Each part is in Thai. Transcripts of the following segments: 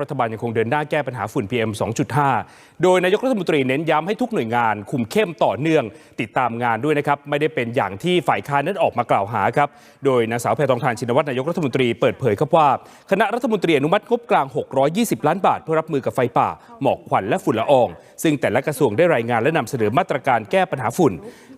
รัฐบาลยังคงเดินหน้าแก้ปัญหาฝุ่น PM 2.5 โดยนายกรัฐมนตรีเน้นย้ำให้ทุกหน่วยงาน คุมเข้มต่อเนื่อง ติดตามงานด้วยนะครับ ไม่ได้เป็นอย่างที่ฝ่ายค้านนั้นออกมากล่าวหาครับ โดยนางสาวแพทองทานชินวัตรนายกรัฐมนตรีเปิดเผยครับว่า คณะรัฐมนตรีอนุมัติงบกลาง 620 ล้านบาท เพื่อรับมือกับไฟป่า หมอกควันและฝุ่นละออง ซึ่งแต่ละกระทรวงได้รายงานและนำเสนอมาตรการแก้ปัญหาฝุ่น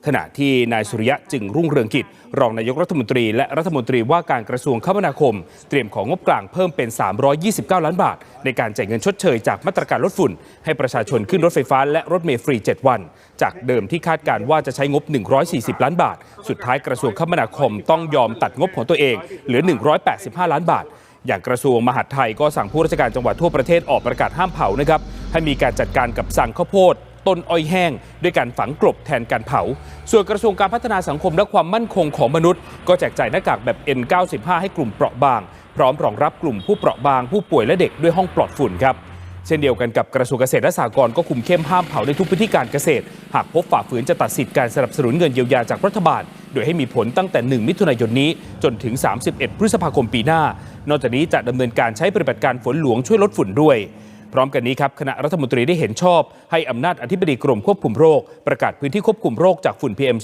ขณะที่นายสุริยะจึงรุ่งเรืองกิจ รองนายกรัฐมนตรี และรัฐมนตรีว่าการกระทรวงคมนาคม เตรียมของงบกลางเพิ่มเป็น 329 ล้านบาทในการจ่ายเงินชดเชยจากมาตรการลดฝุ่น ให้ประชาชนขึ้นรถไฟฟ้าและรถเมล์ฟรี 7 วัน จากเดิมที่คาดการว่าจะใช้งบ 140 ล้านบาท สุดท้ายกระทรวงคมนาคมต้องยอมตัดงบของตัวเองเหลือ 185 ล้านบาทอย่างกระทรวงมหาดไทยก็สั่งผู้ราชการจังหวัดทั่วประเทศออกประกาศห้ามเผานะครับให้มีการจัดการกับสั่งข้าวโพด ต้นอ้อยแห้ง ด้วยการฝังกลบแทนการเผา ส่วนกระทรวงการพัฒนาสังคมและความมั่นคงของมนุษย์ ก็แจกจ่ายหน้ากากแบบ N95 ให้กลุ่มเปราะบาง พร้อมรองรับกลุ่มผู้เปราะบางผู้ป่วยและเด็กด้วยห้องปลอดฝุ่นครับเช่นเดียวกันกับกระทรวงเกษตรและสหกรณ์ก็คุมเข้มห้ามเผาในทุกพื้นที่การเกษตร หากพบฝ่าฝืนจะตัดสิทธิ์การสนับสนุนเงินเยียวยาจากรัฐบาล โดยให้มีผลตั้งแต่ 1 มิถุนายนนี้ จนถึง 31 พฤษภาคมปีหน้า นอกจากนี้จะดำเนินการใช้ปฏิบัติการฝนหลวงช่วยลดฝุ่นด้วย พร้อมกันนี้ครับคณะรัฐมนตรีได้เห็นชอบ ให้อำนาจอธิบดีกรมควบคุมโรค ประกาศพื้นที่ควบคุมโรคจากฝุ่น PM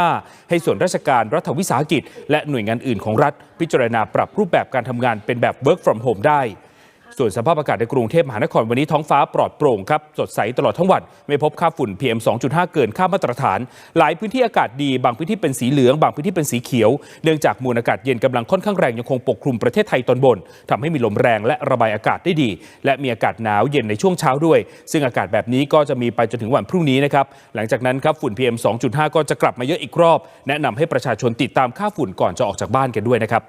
2.5 ให้ส่วนราชการรัฐวิสาหกิจ และหน่วยงานอื่นของรัฐ พิจารณาปรับรูปแบบการทำงานเป็นแบบ work from home ได้ ส่วนสภาพอากาศในกรุงเทพมหานครวันนี้ท้องฟ้าปลอดโปร่งครับสดใสตลอดทั้งวัน ไม่พบค่าฝุ่น PM 2.5 เกินค่ามาตรฐาน หลายพื้นที่อากาศดีบางพื้นที่เป็นสีเหลือง บางพื้นที่เป็นสีเขียว เนื่องจากมวลอากาศเย็นกำลังค่อนข้างแรงยังคงปกคลุมประเทศไทยตอนบนทำให้มีลมแรงและระบายอากาศได้ดี และมีอากาศหนาวเย็นในช่วงเช้าด้วย ซึ่งอากาศแบบนี้ก็จะมีไปจนถึงวันพรุ่งนี้นะครับหลังจากนั้นครับฝุ่น PM 2.5 ก็จะกลับมาเยอะอีกรอบ แนะนำให้ประชาชนติดตามค่าฝุ่นก่อนจะออกจากบ้านกันด้วยนะครับ